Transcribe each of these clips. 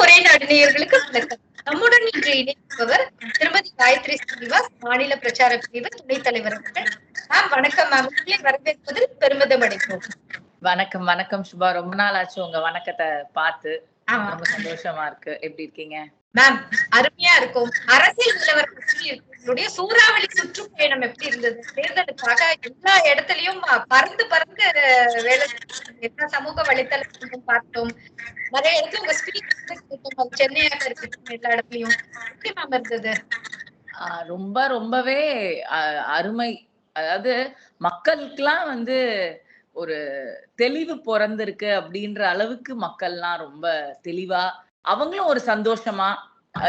ஒரே நடுநேயர்களுக்கு வணக்கம். நம்முடன் இன்று இணைப்பவர் திருமதி காயத்ரி ஸ்ரீனிவாஸ் மாநில பிரச்சார பிரிவு துணைத் தலைவர் அவர்கள் மேம் வணக்கம் மேம் வரவேற்பதில் பெருமிதம் அடைப்போம் வணக்கம் வணக்கம் சுபா. ரொம்ப நாள் ஆச்சு உங்க வணக்கத்தை பார்த்து. ரொம்ப சந்தோஷமா இருக்கு. எப்படி இருக்கீங்க? மேம் அருமையா இருக்கும். அரசியல் நிலவரம் சூறாவளி சுற்றுப்பயணம் எப்படி இருந்தது? தேர்தலுக்காக எல்லா இடத்துலயும் பறந்து பறந்து வேலை. எல்லா சமூக வலைத்தளத்திலும் பார்த்தோம். நிறைய இடத்துல உங்க ஸ்பீச் சென்னையாக இருக்கட்டும் எல்லா இடத்துலயும். எப்படி மேம் இருந்தது? ரொம்ப ரொம்பவே அருமை. அதாவது மக்களுக்கெல்லாம் வந்து ஒரு தெளிவு பிறந்திருக்கு அப்படின்ற அளவுக்கு மக்கள்லாம் ரொம்ப தெளிவா அவங்களும் ஒரு சந்தோஷமா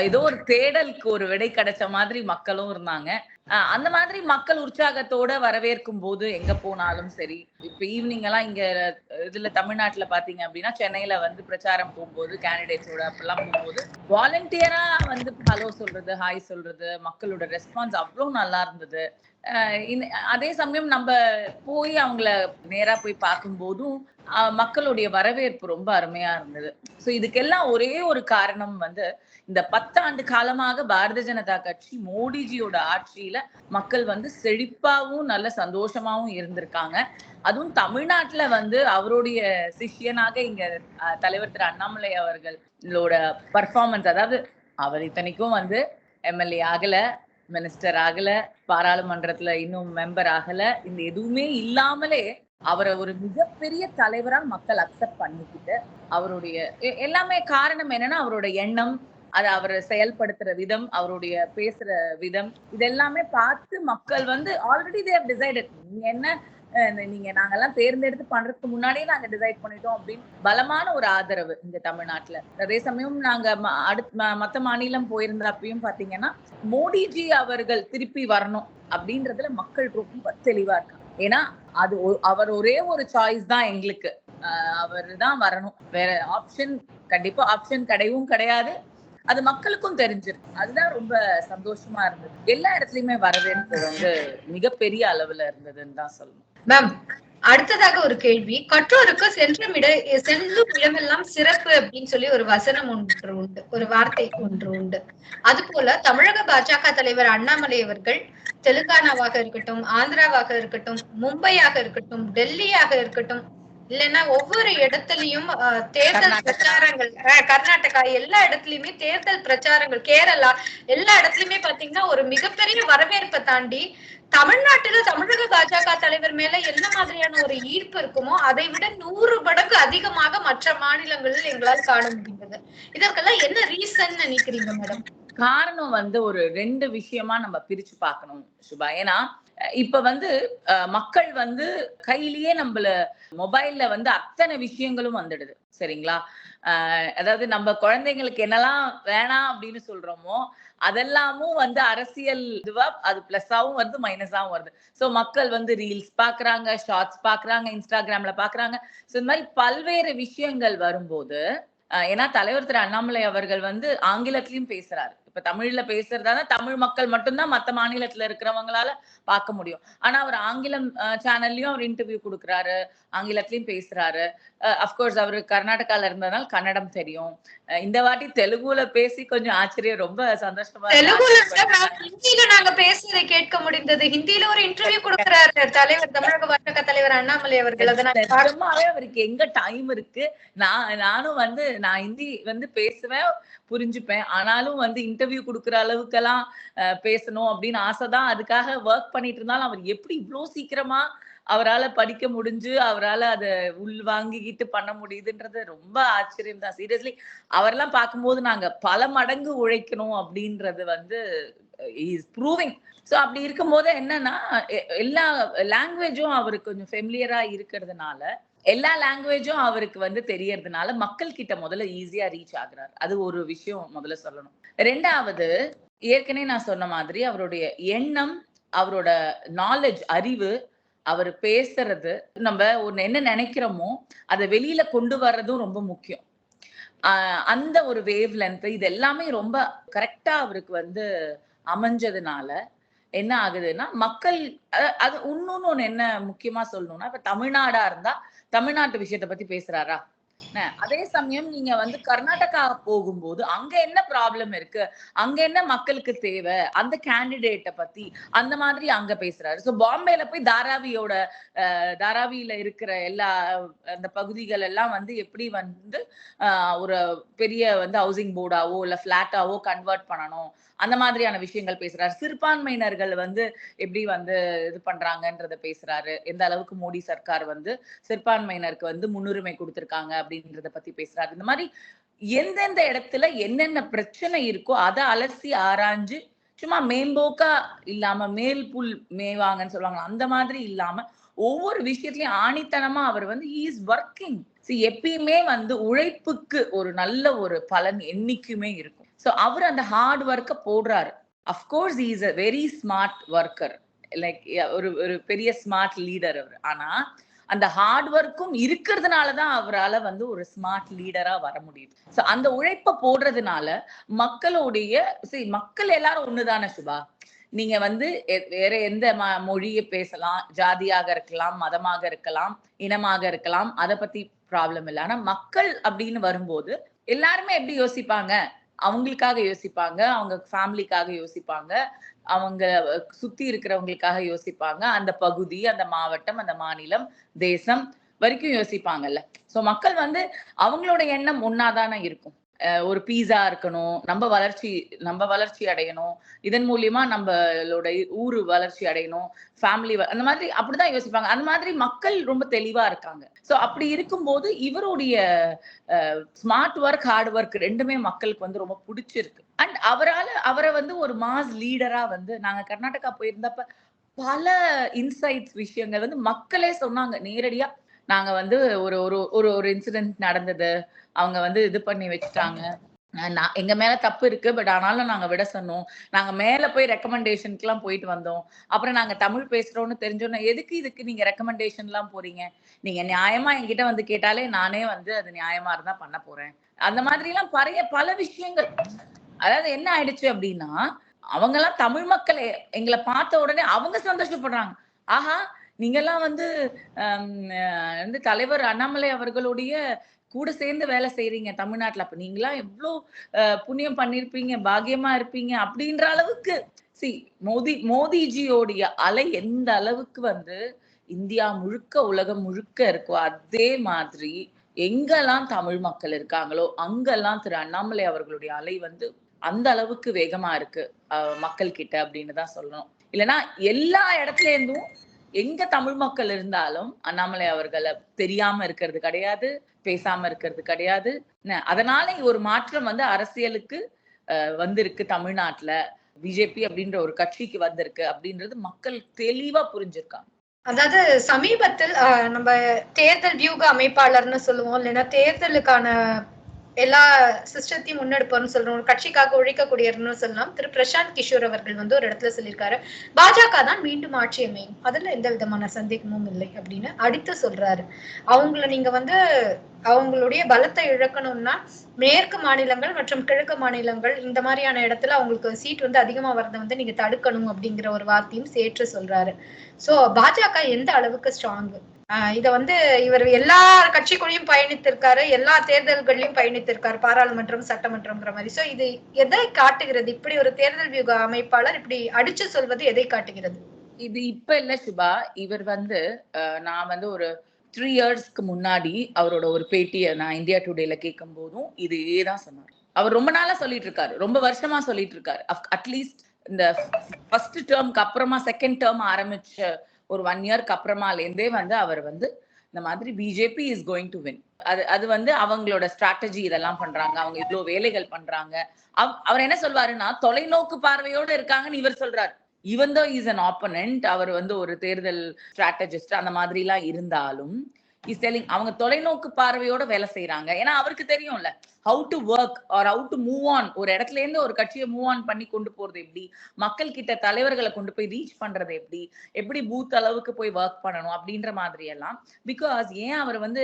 ஏதோ ஒரு தேடலுக்கு ஒரு விடை கிடைச்ச மாதிரி மக்களும் இருந்தாங்க. அந்த மாதிரி மக்கள் உற்சாகத்தோட வரவேற்கும் போது எங்க போனாலும் சரி இப்ப ஈவினிங் எல்லாம் இங்க இதுல தமிழ்நாட்டுல பாத்தீங்க அப்படின்னா சென்னையில வந்து பிரச்சாரம் போகும்போது கேண்டிடேட்ஸோட அப்பெல்லாம் போகும்போது வாலண்டியரா வந்து ஹலோ சொல்றது ஹாய் சொல்றது மக்களோட ரெஸ்பான்ஸ் அவ்வளவு நல்லா இருந்தது. அதே சமயம் நம்ம போய் அவங்கள நேரா போய் பார்க்கும்போதும் அஹ் மக்களுடைய வரவேற்பு ரொம்ப அருமையா இருந்தது. சோ இதுக்கெல்லாம் ஒரே ஒரு காரணம் வந்து இந்த பத்தாண்டு காலமாக பாரதிய ஜனதா கட்சி மோடிஜியோட ஆட்சியில மக்கள் வந்து செழிப்பாவும் நல்ல சந்தோஷமாவும் இருந்திருக்காங்க. அதுவும் தமிழ்நாட்டுல வந்து அவருடைய சிஷ்யனாக இங்க தலைவர் திரு அண்ணாமலை அவர்களோட பர்ஃபார்மன்ஸ் அதாவது அவர் இத்தனைக்கும் வந்து எம்எல்ஏ ஆகல. மினிஸ்டர் ஆகல பாராளுமன்றத்துல இன்னும் மெம்பர் ஆகல. இந்த எதுவுமே இல்லாமலே அவரை ஒரு மிகப்பெரிய தலைவரா மக்கள் அக்செப்ட் பண்ணிக்கிட்டு அவருடைய எல்லாமே காரணம் என்னன்னா அவரோட எண்ணம் அது அவர் செயல்படுத்துற விதம் அவருடைய பேசுற விதம் இதெல்லாமே பார்த்து மக்கள் வந்து ஆல்ரெடி தேவ் டிசைடட் நீங்க என்ன நீங்க நாங்கெல்லாம் தேர்ந்தெடுத்து பண்றதுக்கு முன்னாடியே நாங்க டிசைட் பண்ணிட்டோம் அப்படின்னு பலமான ஒரு ஆதரவு இந்த தமிழ்நாட்டுல. அதே சமயம் நாங்க அடுத்த ம- மத்த மாநிலம் போயிருந்தப்பயும் பாத்தீங்கன்னா மோடிஜி அவர்கள் திருப்பி வரணும் அப்படின்றதுல மக்கள் ரொம்ப தெளிவா இருக்காங்க. ஏன்னா அது அவர் ஒரே ஒரு சாய்ஸ் தான் எங்களுக்கு. அவர் தான் வரணும். வேற ஆப்ஷன் கண்டிப்பா ஆப்ஷன் கிடையவும் கிடையாது. அது மக்களுக்கும் தெரிஞ்சிருக்கு. அதுதான் ரொம்ப சந்தோஷமா இருந்தது. எல்லா இடத்துலயுமே வரவேற்பு வந்து மிகப்பெரிய அளவுல இருந்ததுன்னு தான் சொல்லணும். மேம் அடுத்ததாக ஒரு கேள்வி. கற்றோருக்கு சென்றும் இட செல்லும் இடமெல்லாம் சிறப்பு அப்படின்னு சொல்லி ஒரு வசனம் ஒன்று உண்டு. ஒரு வார்த்தை ஒன்று உண்டு. அது போல தமிழக பாஜக தலைவர் அண்ணாமலை அவர்கள் தெலுங்கானாவாக இருக்கட்டும் ஆந்திராவாக இருக்கட்டும் மும்பையாக இருக்கட்டும் டெல்லியாக இருக்கட்டும் இல்லைன்னா ஒவ்வொரு இடத்துலயும் தேர்தல். பிரச்சாரங்கள் கர்நாடகா எல்லா இடத்துலயுமே தேர்தல் பிரச்சாரங்கள் கேரளா எல்லா இடத்துலயுமே பாத்தீங்கன்னா ஒரு மிகப்பெரிய வரவேற்பை தாண்டி தமிழ்நாட்டுல தமிழக பாஜக தலைவர் மேல என்ன மாதிரியான ஒரு ஈர்ப்பு இருக்குமோ அதை விட நூறு மடங்கு அதிகமாக மற்ற மாநிலங்களில் எங்களால் காண முடிந்தது. இதற்கெல்லாம் என்ன ரீசன் நினைக்கிறீங்க மேடம் காரணம் வந்து ஒரு ரெண்டு விஷயமா நம்ம பிரிச்சு பார்க்கணும் சுபா. ஏன்னா இப்ப வந்து மக்கள் வந்து கையிலேயே நம்மள மொபைல்ல வந்து அத்தனை விஷயங்களும் வந்துடுது சரிங்களா? அதாவது நம்ம குழந்தைங்களுக்கு என்னெல்லாம் வேணாம் அப்படின்னு சொல்றோமோ அதெல்லாமும் வந்து அரசியல் இதுவா அது பிளஸ்ஸாவும் வருது மைனஸாவும் வருது. சோ மக்கள் வந்து ரீல்ஸ் பாக்குறாங்க ஷார்ட்ஸ் பாக்குறாங்க இன்ஸ்டாகிராம்ல பாக்குறாங்க. ஸோ இந்த மாதிரி பல்வேறு விஷயங்கள் வரும்போது அஹ் ஏன்னா தலைவர் திரு அண்ணாமலை அவர்கள் வந்து ஆங்கிலத்திலயும் பேசுறாரு. இப்ப தமிழ்ல பேசுறதா தமிழ் மக்கள் மட்டும்தான் மத்த மாநிலத்துல இருக்கிறவங்களால பார்க்க முடியும். ஆனா அவர் ஆங்கிலம் சேனல்லயும் அவர் இன்டர்வியூ கொடுக்குறாரு. ஆங்கிலத்திலயும் பேசுறாரு. அப்கோர்ஸ் அவரு கர்நாடகால இருந்ததுனால கன்னடம் தெரியும். இந்த வாட்டி தெலுங்குல பேசி கொஞ்சம் ஆச்சரியம் ரொம்ப சந்தோஷமா ஹிந்தியில நாங்க பேசுறதை கேட்க முடிந்தது. ஹிந்தியில ஒரு இன்டர்வியூ கொடுக்கிறாரு தலைவர் தமிழக பாஜக தலைவர் அண்ணாமலை அவர்கள். அதை நான் பார்க்க- நிஜமாவே அவருக்கு எங்க டைம் இருக்கு? நான் நானும் வந்து நான் ஹிந்தி வந்து பேசுவேன் புரிஞ்சுப்பேன். ஆனாலும் வந்து இன்டர்வியூ கொடுக்குற அளவுக்கெல்லாம் பேசணும் அப்படின்னு ஆசைதான். அதுக்காக ஒர்க் பண்ணிட்டு இருந்தாலும் அவர் எப்படி இவ்வளோ சீக்கிரமா அவரால் படிக்க முடிஞ்சு அவரால் அதை உள் வாங்கிக்கிட்டு பண்ண முடியுதுன்றது ரொம்ப ஆச்சரியம் தான். சீரியஸ்லி அவரெல்லாம் பார்க்கும்போது நாங்கள் பல மடங்கு உழைக்கணும் அப்படின்றது வந்து இஸ் ப்ரூவிங் ஸோ அப்படி இருக்கும்போது என்னன்னா எ- எல்லா லாங்குவேஜும் அவருக்கு கொஞ்சம் ஃபெமிலியராக இருக்கிறதுனால எல்லா லாங்குவேஜும் அவருக்கு வந்து தெரியறதுனால மக்கள் கிட்ட முதல்ல ஈஸியா ரீச் ஆகுறாரு. அது ஒரு விஷயம் முதல்ல சொல்லணும். ரெண்டாவது ஏற்கனவே நான் சொன்ன மாதிரி அவருடைய எண்ணம் அவரோட நாலேஜ் அறிவு அவர் பேசுறது நம்ம ஒன்று என்ன நினைக்கிறோமோ அதை வெளியில கொண்டு வர்றதும் ரொம்ப முக்கியம். ஆஹ் அந்த ஒரு வேவ் லென்த் இது எல்லாமே ரொம்ப கரெக்டா அவருக்கு வந்து அமைஞ்சதுனால என்ன ஆகுதுன்னா மக்கள் அது இன்னொன்னு ஒண்ணு என்ன முக்கியமா சொல்லணும்னா இப்ப தமிழ்நாடா இருந்தா தமிழ்நாட்டு விஷயத்த பத்தி பேசுறாரா? அதே சமயம் நீங்க வந்து கர்நாடகா போகும்போது அங்க என்ன ப்ராப்ளம் இருக்கு? அங்க என்ன மக்களுக்கு தேவை? அந்த கேண்டிடேட்டை பத்தி அந்த மாதிரி அங்க பேசுறாரு. சோ பாம்பேல போய் தாராவியோட தாராவியில இருக்கிற எல்லா அந்த பகுதிகள் எல்லாம் வந்து எப்படி வந்து ஒரு பெரிய வந்து ஹவுசிங் போர்டாவோ இல்ல பிளாட்டாவோ கன்வெர்ட் பண்ணணும்? அந்த மாதிரியான விஷயங்கள் பேசுறாரு. சிறுபான்மையினர்கள் வந்து எப்படி வந்து இது பண்றாங்கன்றத பேசுறாரு. எந்த அளவுக்கு மோடி சர்க்கார் வந்து சிறுபான்மையினருக்கு வந்து முன்னுரிமை கொடுத்திருக்காங்க அப்படின்றத பத்தி பேசுறாரு. இந்த மாதிரி எந்தெந்த இடத்துல என்னென்ன பிரச்சனை இருக்கோ அதை அலசி ஆராய்ஞ்சு சும்மா மேம்போக்கா இல்லாம மேல் புல் மேவாங்கன்னு சொல்லுவாங்க அந்த மாதிரி இல்லாம ஒவ்வொரு விஷயத்திலயும் ஆணித்தனமா அவர் வந்து இஸ் ஒர்க்கிங் எப்பயுமே வந்து உழைப்புக்கு ஒரு நல்ல ஒரு பலன் என்னைக்குமே இருக்கும். சோ அவர் அந்த ஹார்ட் ஒர்க்கை போடுறாரு. Of course is a very smart worker like ஒரு ஒரு பெரிய ஸ்மார்ட் லீடர் அவர். ஆனா அந்த ஹார்ட் ஒர்க்கும் இருக்கிறதுனாலதான் அவரால வந்து ஒரு ஸ்மார்ட் லீடரா வர முடியுது. சோ அந்த உழைப்ப போடுறதுனால மக்களுடைய சரி மக்கள் எல்லாரும் ஒண்ணுதானே சுபா? நீங்க வந்து வேற எந்த ம- மொழியை பேசலாம் ஜாதியாக இருக்கலாம் மதமாக இருக்கலாம் இனமாக இருக்கலாம் அதை பத்தி ப்ராப்ளம் இல்லை. ஆனா மக்கள் அப்படின்னு வரும்போது எல்லாருமே எப்படி யோசிப்பாங்க? அவங்களுக்காக யோசிப்பாங்க அவங்க ஃபேமிலிக்காக யோசிப்பாங்க அவங்க சுத்தி இருக்கிறவங்களுக்காக யோசிப்பாங்க. அந்த பகுதி அந்த மாவட்டம் அந்த மாநிலம் தேசம் வரைக்கும் யோசிப்பாங்கல்ல. சோ மக்கள் வந்து அவங்களோட எண்ணம் ஒன்னாதானே இருக்கும். ஒரு பீஸா இருக்கணும். நம்ம வளர்ச்சி நம்ம வளர்ச்சி அடையணும். இதன் மூலியமா நம்மளோட ஊரு வளர்ச்சி அடையணும். ஃபேமிலி அந்த மாதிரி அப்படிதான் யோசிப்பாங்க. அந்த மாதிரி மக்கள் ரொம்ப தெளிவா இருக்காங்க. ஸோ அப்படி இருக்கும்போது இவருடைய ஸ்மார்ட் ஒர்க் ஹார்ட் ஒர்க் ரெண்டுமே மக்களுக்கு வந்து ரொம்ப பிடிச்சிருக்கு. அண்ட் அவரால் அவரை வந்து ஒரு மாஸ் லீடரா வந்து நாங்க கர்நாடகா போயிருந்தப்ப பல இன்சைட்ஸ் விஷயங்கள் வந்து மக்களே சொன்னாங்க. நேரடியா நாங்க வந்து ஒரு ஒரு ஒரு ஒரு இன்சிடென்ட் நடந்தது. அவங்க வந்து இது பண்ணி வச்சுட்டாங்க. நான் எங்க மேல தப்பு இருக்கு பட் ஆனாலும் நாங்க விட சொன்னோம். நாங்க மேல போய் ரெக்கமெண்டேஷனுக்கு எல்லாம் போயிட்டு வந்தோம். அப்புறம் நாங்க தமிழ் பேசுறோம்னு தெரிஞ்சோன்னா எதுக்கு இதுக்கு நீங்க ரெக்கமெண்டேஷன் எல்லாம் போறீங்க? நீங்க நியாயமா என்கிட்ட வந்து கேட்டாலே நானே வந்து அது நியாயமா இருந்தா பண்ண போறேன். அந்த மாதிரி எல்லாம் பழைய பல விஷயங்கள். அதாவது என்ன ஆயிடுச்சு அப்படின்னா அவங்க எல்லாம் தமிழ் மக்கள் எங்களை பார்த்த உடனே அவங்க சந்தோஷப்படுறாங்க. ஆஹா நீங்கெல்லாம் வந்து வந்து தலைவர் அண்ணாமலை அவர்களுடைய கூட சேர்ந்து வேலை செய்யறீங்க தமிழ்நாட்டுல. அப்ப நீங்களா எவ்வளவு புண்ணியம் பண்ணிருப்பீங்க பாக்கியமா இருப்பீங்க அப்படின்ற அளவுக்கு. சி மோதி மோதிஜியோடைய அலை எந்த அளவுக்கு வந்து இந்தியா முழுக்க உலகம் முழுக்க இருக்கோ அதே மாதிரி எங்கெல்லாம் தமிழ் மக்கள் இருக்காங்களோ அங்கெல்லாம் திரு அண்ணாமலை அவர்களுடைய அலை வந்து அந்த அளவுக்கு வேகமா இருக்கு அஹ், மக்கள் கிட்ட அப்படின்னு தான் சொல்லணும். இல்லைன்னா எல்லா இடத்துல இருந்தும் எங்க தமிழ் மக்கள் இருந்தாலும் அண்ணாமலை அவர்களை தெரியாம இருக்கிறது கிடையாது. பேசாம இருக்கிறது கிடையாது. என்ன, அதனால ஒரு மாற்றம் வந்து அரசியலுக்கு அஹ், வந்திருக்கு தமிழ்நாட்டுல. பிஜேபி அப்படின்ற ஒரு கட்சிக்கு வந்திருக்கு அப்படின்றது மக்கள் தெளிவா புரிஞ்சிருக்காங்க. அதாவது சமீபத்தில் நம்ம தேர்தல் வியூக அமைப்பாளர்னு சொல்லுவோம் இல்லைன்னா தேர்தலுக்கான எல்லா சிஸ்டத்தையும் முன்னெடுப்போம்னு சொல்றோம். ஒரு கட்சிக்காக உழைக்கக்கூடியவர்னு சொல்லலாம். திரு பிரசாந்த் கிஷோர் அவர்கள் வந்து ஒரு இடத்துல சொல்லியிருக்காரு. பாஜக தான் மீண்டும் ஆட்சி அமையும். அதுல எந்த விதமான சந்தேகமும் இல்லை அப்படின்னு அடித்து சொல்றாரு. அவங்கள நீங்க வந்து அவங்களுடைய பலத்தை இழக்கணும்னா மேற்கு மாநிலங்கள் மற்றும் கிழக்கு மாநிலங்கள் இந்த மாதிரியான இடத்துல அவங்களுக்கு சீட் வந்து அதிகமா வரதை வந்து நீங்க தடுக்கணும் அப்படிங்கிற ஒரு வார்த்தையும் சேர்த்து சொல்றாரு. சோ பாஜக எந்த அளவுக்கு ஸ்ட்ராங் இத வந்து இவர் எல்லா கட்சிக்குள்ளயும் பயணித்திருக்காரு எல்லா தேர்தல்கள்லயும் பயணித்திருக்காரு பாராளுமன்றம் சட்டமன்றம்ங்கிற மாதிரி. சோ இது எதை காட்டுகிறது? இப்படி ஒரு தேர்தல் வியூக அமைப்பாளர் இப்படி அடிச்சு சொல்வது எதை காட்டுகிறது? இது இப்ப இல்ல சிபா இவர் வந்து நான் வந்து ஒரு த்ரீ இயர்ஸ்க்கு முன்னாடி அவரோட ஒரு பேட்டியை நான் இந்தியா டுடேல கேட்கும் போதும் இதே தான் சொன்னார். அவர் ரொம்ப நாளா சொல்லிட்டு இருக்காரு ரொம்ப வருஷமா சொல்லிட்டு இருக்காரு அட்லீஸ்ட் இந்த ஃபர்ஸ்ட் டேர்ம்க்கு அப்புறமா செகண்ட் டேர்ம் ஆரம்பிச்ச ஒரு ஒன் இயர்க்கு அப்புறமாலேருந்தே வந்து அவர் வந்து இந்த மாதிரி BJP is going to win அது அது வந்து அவங்களோட ஸ்ட்ராட்டஜி இதெல்லாம் பண்றாங்க. அவங்க இவ்வளவு வேலைகள் பண்றாங்க. அவ் அவர் என்ன சொல்வாருன்னா தொலைநோக்கு பார்வையோட இருக்காங்கன்னு இவர் சொல்றாரு. இவன் தான் இஸ் அன் ஆப்பனண்ட் அவர் வந்து ஒரு தேர்தல் ஸ்ட்ராட்டஜிஸ்ட் அந்த மாதிரிலாம் இருந்தாலும் இஸ் டெல்லிங் அவங்க தொலைநோக்கு பார்வையோட வேலை செய்யறாங்க ஏன்னா அவருக்கு தெரியும்ல how to work or how to move on ஒரு இடத்துல இருந்து ஒரு கட்சியை மூவ் ஆன் பண்ணி கொண்டு போறது எப்படி? மக்கள் கிட்ட தலைவர்களை கொண்டு போய் ரீச் பண்றது எப்படி? எப்படி பூத் அளவுக்கு போய் ஒர்க் பண்ணணும் அப்படின்ற மாதிரி எல்லாம். பிகாஸ் ஏன் அவர் வந்து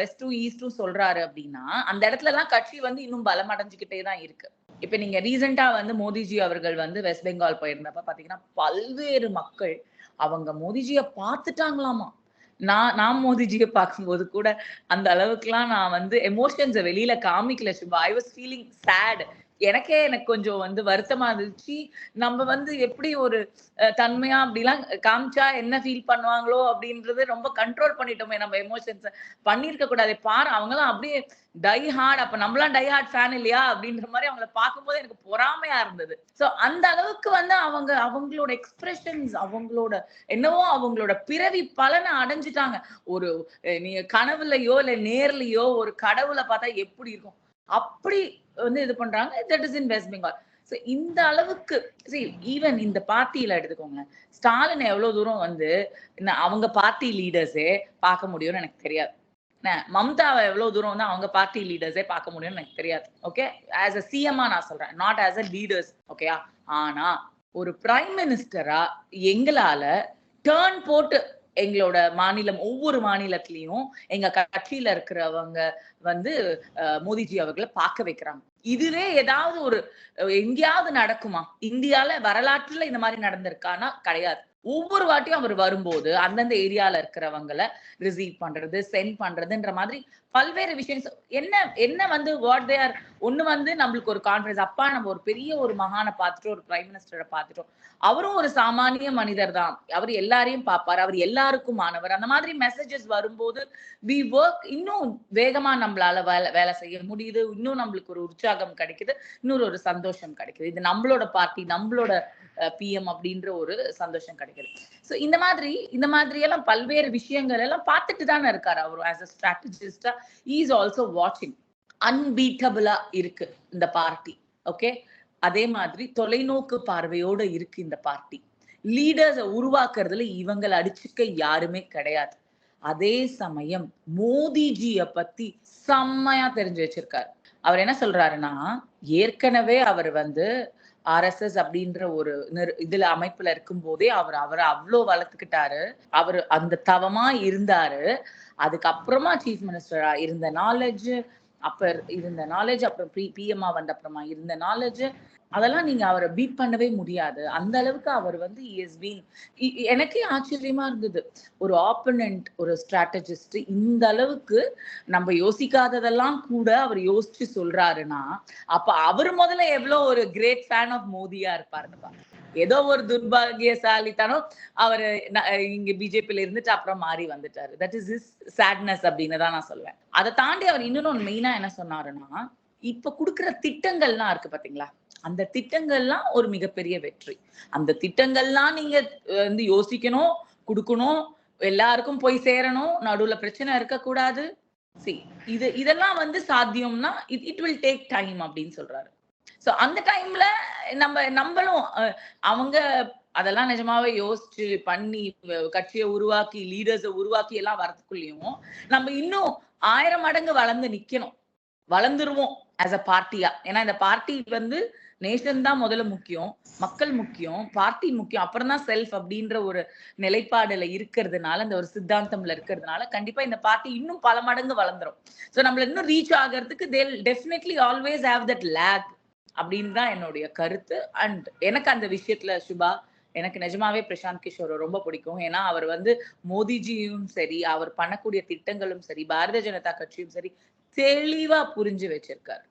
வெஸ்டும் ஈஸ்டும் சொல்றாரு அப்படின்னா அந்த இடத்துல எல்லாம் கட்சி வந்து இன்னும் பலம் அடைஞ்சுக்கிட்டே தான் இருக்கு. இப்ப நீங்க ரீசெண்டா வந்து மோடிஜி அவர்கள் வந்து வெஸ்ட் பெங்கால் போயிருந்தப்ப பாத்தீங்கன்னா பல்வேறு மக்கள் அவங்க மோடிஜிய பார்த்துட்டாங்களாமா? நான் நான் மோதிஜியை பார்க்கும்போது கூட அந்த அளவுக்குலாம் நான் வந்து எமோஷன்ஸை வெளியில காமிக்கல Subha. I was feeling sad எனக்கே எனக்கு கொஞ்சம் வந்து வருத்தமா இருந்துச்சு. நம்ம வந்து எப்படி ஒரு தன்மையா அப்படிலாம் காமிச்சா என்ன ஃபீல் பண்ணுவாங்களோ அப்படின்றது ரொம்ப கண்ட்ரோல் பண்ணிட்டோமே நம்ம எமோஷன்ஸை பண்ணிருக்க கூடாது. பாரு அவங்கலாம் அப்படியே டை ஹார்ட் அப்ப நம்மளாம் டை ஹார்ட் ஃபேன் இல்லையா அப்படின்ற மாதிரி அவங்கள பார்க்கும்போது எனக்கு பொறாமையா இருந்தது. சோ அந்த அளவுக்கு வந்து அவங்க அவங்களோட எக்ஸ்பிரஷன்ஸ் அவங்களோட என்னவோ அவங்களோட பிறவி பலனை அடைஞ்சிட்டாங்க. ஒரு நீ கனவுலையோ இல்லை இல்ல நேர்லயோ ஒரு கடவுளை பார்த்தா எப்படி இருக்கும்? அப்படி வந்து இது பண்றாங்க. That is in West Bengal so இந்த அளவுக்கு சரி ஈவன் இந்த பார்ட்டியில எடுத்துக்கோங்க ஸ்டாலின் எவ்வளவு தூரம் வந்து என்ன அவங்க பார்ட்டி லீடர்ஸே பார்க்க முடியும்னு எனக்கு தெரியாது. மம்தாவை எவ்வளவு தூரம் வந்து அவங்க பார்ட்டி லீடர்ஸே பார்க்க முடியும்னு எனக்கு தெரியாது. ஓகே ஆஸ் அ சிஎம்மா நான் சொல்றேன். நாட் ஆஸ் அ லீடர்ஸ் ஓகேயா ஆனா ஒரு பிரைம் மினிஸ்டரா எங்களால டேர்ன் போட்டு எங்களோட மாநிலம் ஒவ்வொரு மாநிலத்திலயும் எங்க கட்சியில இருக்கிறவங்க வந்து அஹ், மோடிஜி அவர்களை பார்க்க வைக்கிறாங்க. இதுவே ஏதாவது ஒரு எங்கேயாவது நடக்குமா? இந்தியால வரலாற்றுல இந்த மாதிரி நடந்திருக்கானா? கிடையாது. ஒவ்வொரு வாட்டியும் அவர் வரும்போது அந்தந்த ஏரியால இருக்கிறவங்கள ரிசீவ் பண்றது சென்ட் பண்றதுன்ற மாதிரி பல்வேறு விஷயம். என்ன என்ன வந்து வாட் தே ஆர் ஒண்ணு வந்து நம்மளுக்கு ஒரு கான்ஃபிடன்ஸ் அப்பா நம்ம ஒரு பெரிய ஒரு மகானை பார்த்துட்டோம் ஒரு பிரைம் மினிஸ்டரை பார்த்துட்டோம். அவரும் ஒரு சாமானிய மனிதர் தான். அவர் எல்லாரையும் பார்ப்பார். அவர் எல்லாருக்கும் மாணவர். அந்த மாதிரி மெசேஜஸ் வரும்போது வி ஒர்க் இன்னும் வேகமா நம்மளால வேலை வேலை செய்ய முடியுது. இன்னும் நம்மளுக்கு ஒரு உற்சாகம் கிடைக்குது. இன்னொரு ஒரு சந்தோஷம் கிடைக்குது. இது நம்மளோட பார்ட்டி நம்மளோட பிஎம் அப்படின்ற ஒரு சந்தோஷம் கிடைக்குது. ஸோ இந்த மாதிரி இந்த மாதிரி எல்லாம் பல்வேறு விஷயங்கள் எல்லாம் பார்த்துட்டு தானே இருக்காரு அவர் ஆஸ் அ ஸ்ட்ராட்டஜிஸ்டா இஸ் ஆல்சோ வாட்சிங் அன்பீட்டபிளா இருக்கு இந்த பார்ட்டி ஓகே அதே மாதிரி தொலைநோக்கு பார்வையோட இருக்கு இந்த பார்ட்டி லீடர்ஸை உருவாக்குறதுல இவங்களை அடிச்சுக்க யாருமே கிடையாது. அதே சமயம் மோதிஜிய பத்தி செம்மையா தெரிஞ்சு வச்சிருக்காரு. அவர் என்ன சொல்றாருன்னா ஏற்கனவே அவர் வந்து ஆர்எஸ்எஸ் அப்படின்ற ஒரு இதுல அமைப்புல இருக்கும் போதே அவர் அவரை அவ்வளோ வளர்த்துக்கிட்டாரு. அவர் அந்த தவமா இருந்தாரு. அதுக்கப்புறமா சீஃப் மினிஸ்டரா இருந்த நாலேஜ் அப்ப இருந்த நாலேஜ் அப்புறம் பி பிஎம்ஆ வந்த அப்புறமா இருந்த நாலேஜ் அதெல்லாம் நீங்க அவரை பீட் பண்ணவே முடியாது. அந்த அளவுக்கு அவர் வந்து இஸ் பீன் எனக்கே ஆச்சரியமா இருந்தது. ஒரு ஆப்பனண்ட் ஒரு ஸ்ட்ராட்டஜிஸ்ட் இந்த அளவுக்கு நம்ம யோசிக்காததெல்லாம் கூட அவர் யோசிச்சு சொல்றாருன்னா அப்ப அவர் முதல்ல எவ்வளவு ஒரு கிரேட் ஃபேன் ஆஃப் மோதியா இருப்பாருன்னு ஏதோ ஒரு துர்பாகியசாலித்தனம் அவரு இங்க பிஜேபியில இருந்துட்டு அப்புறம் மாறி வந்துட்டாரு. தட் இஸ் இஸ் சேட்னஸ் அப்படின்னு தான் நான் சொல்லுவேன் அதை தாண்டி அவர் இன்னொன்னு மெயினா என்ன சொன்னாருன்னா இப்ப குடுக்குற திட்டங்கள்லாம் இருக்கு பாத்தீங்களா? அந்த திட்டங்கள்லாம் ஒரு மிகப்பெரிய வெற்றி. அந்த திட்டங்கள்லாம் நீங்க வந்து யோசிக்கணும் கொடுக்கணும் எல்லாருக்கும் போய் சேரணும் நடுவுல பிரச்சனை இருக்கக்கூடாது. சி இது இதெல்லாம் வந்து சாத்தியம்னா it it will take time அப்படின்னு சொல்றாரு. சோ அந்த டைம்ல நம்ம நம்மளும் அஹ், அவங்க அதெல்லாம் நிஜமாவே யோசிச்சு பண்ணி கட்சியை உருவாக்கி லீடர்ஸை உருவாக்கி எல்லாம் வரதுக்குள்ளேயும் நம்ம இன்னும் ஆயிரம் மடங்கு வளர்ந்து நிக்கணும். வளர்ந்துருவோம் ஆஸ் அ பார்ட்டியா ஏன்னா இந்த பார்ட்டி வந்து நேஷன் தான் முதல்ல முக்கியம் மக்கள் முக்கியம் பார்ட்டி முக்கியம். அப்புறம் தான் செல்ஃப் அப்படின்ற ஒரு நிலைப்பாடுல இருக்கிறதுனால அந்த ஒரு சித்தாந்தம்ல இருக்கிறதுனால கண்டிப்பா இந்த பார்ட்டி இன்னும் பல மடங்கு வளர்ந்துரும். ஸோ நம்மள இன்னும் ரீச் ஆகிறதுக்கு they definitely always have that lag அப்படின்னு தான் என்னுடைய கருத்து. அண்ட் எனக்கு அந்த விஷயத்துல சுபா எனக்கு நிஜமாவே பிரசாந்த் கிஷோரை ரொம்ப பிடிக்கும். ஏன்னா அவர் வந்து மோதிஜியும் சரி அவர் பண்ணக்கூடிய திட்டங்களும் சரி பாரதிய ஜனதா கட்சியும் சரி தெளிவா புரிஞ்சு வச்சிருக்காரு.